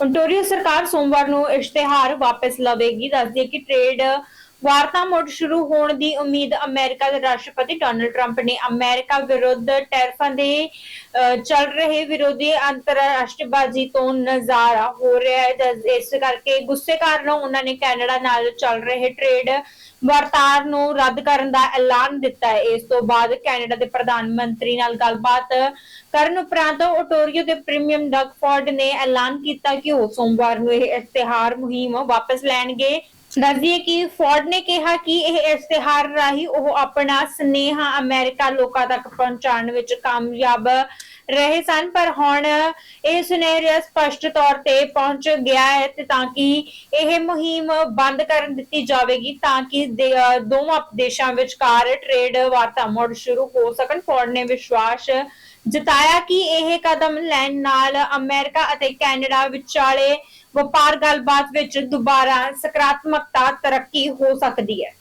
ontario ਸਰਕਾਰ ਸੋਮਵਾਰ ਨੂੰ ਇਸ਼ਤਿਹਾਰ ਵਾਪਸ ਲਵੇਗੀ। ਦੱਸਦੀ ਹੈ ਕਿ ਟ੍ਰੇਡ ਵਾਰਤਾ ਮੁੜ ਸ਼ੁਰੂ ਹੋਣ ਦੀ ਉਮੀਦ ਅਮਰੀਕਾ ਦੇ ਰਾਸ਼ਟਰਪਤੀ ਡੋਨਲਡ ਟਰੰਪ ਨੇ। ਅਮਰੀਕਾ ਵਿਰੁੱਧ ਟੈਰਫਾਂ ਦੇ ਚੱਲ ਰਹੇ ਵਿਰੋਧੀ ਅੰਤਰਰਾਸ਼ਟਰਬਾਜ਼ੀ ਤੋਂ ਨਜ਼ਾਰਾ ਹੋ ਰਿਹਾ ਹੈ। ਇਸ ਕਰਕੇ ਗੁੱਸੇ ਕਾਰਨ ਉਹਨਾਂ ਨੇ ਕੈਨੇਡਾ ਨਾਲ ਚੱਲ ਰਹੇ ਟ੍ਰੇਡ ਵਰਤਾਰ ਨੂੰ ਰੱਦ ਕਰਨ ਦਾ ਐਲਾਨ ਦਿੱਤਾ ਹੈ। ਇਸ ਤੋਂ ਬਾਅਦ ਕੈਨੇਡਾ ਦੇ ਪ੍ਰਧਾਨ ਮੰਤਰੀ ਨਾਲ ਗੱਲਬਾਤ ਕਰਨ ਉਪਰੰਤ ਓਟੋਰੀਓ ਦੇ ਪ੍ਰੀਮੀਅਮ ਡਗ ਨੇ ਐਲਾਨ ਕੀਤਾ ਕਿ ਉਹ ਸੋਮਵਾਰ ਨੂੰ ਇਹ ਇਸ਼ਤਿਹਾਰ ਮੁਹਿੰਮ ਵਾਪਸ ਲੈਣਗੇ। ਦੱਸਦੀਏ ਕਿ ਫੋਰਡ ਨੇ ਕਿਹਾ ਕਿ ਇਹ ਇਸ਼ਤਿਹਾਰ ਰਾਹੀਂ ਉਹ ਆਪਣਾ ਸਨੇਹਾ ਅਮਰੀਕਾ ਲੋਕਾਂ ਤੱਕ ਪਹੁੰਚਾਉਣ ਵਿੱਚ ਕਾਮਯਾਬ ਰਹੇ ਸਨ। ਪਰ ਹੁਣ ਇਹ ਸੁਨੇਹਾ ਸਪਸ਼ਟ ਤੌਰ ਤੇ ਪਹੁੰਚ ਗਿਆ ਹੈ ਤੇ ਤਾਂ ਕਿ ਇਹ ਮੁਹਿੰਮ ਬੰਦ ਕਰ ਦਿੱਤੀ ਜਾਵੇਗੀ ਤਾਂ ਕਿ ਦੋਵਾਂ ਦੇਸ਼ਾਂ ਵਿਚਕਾਰ ਟ੍ਰੇਡ ਵਾਰਤਾ ਮੁੜ ਸ਼ੁਰੂ ਹੋ ਸਕਣ। ਫੋਰਡ ਨੇ ਵਿਸ਼ਵਾਸ ਜਤਾਇਆ ਕਿ ਇਹ ਕਦਮ ਲੈਣ ਨਾਲ ਅਮਰੀਕਾ ਅਤੇ ਕੈਨੇਡਾ ਵਿਚਾਲੇ ਵਪਾਰ ਗੱਲਬਾਤ ਵਿੱਚ ਦੁਬਾਰਾ ਸਕਾਰਾਤਮਕਤਾ ਤਰੱਕੀ ਹੋ ਸਕਦੀ ਹੈ।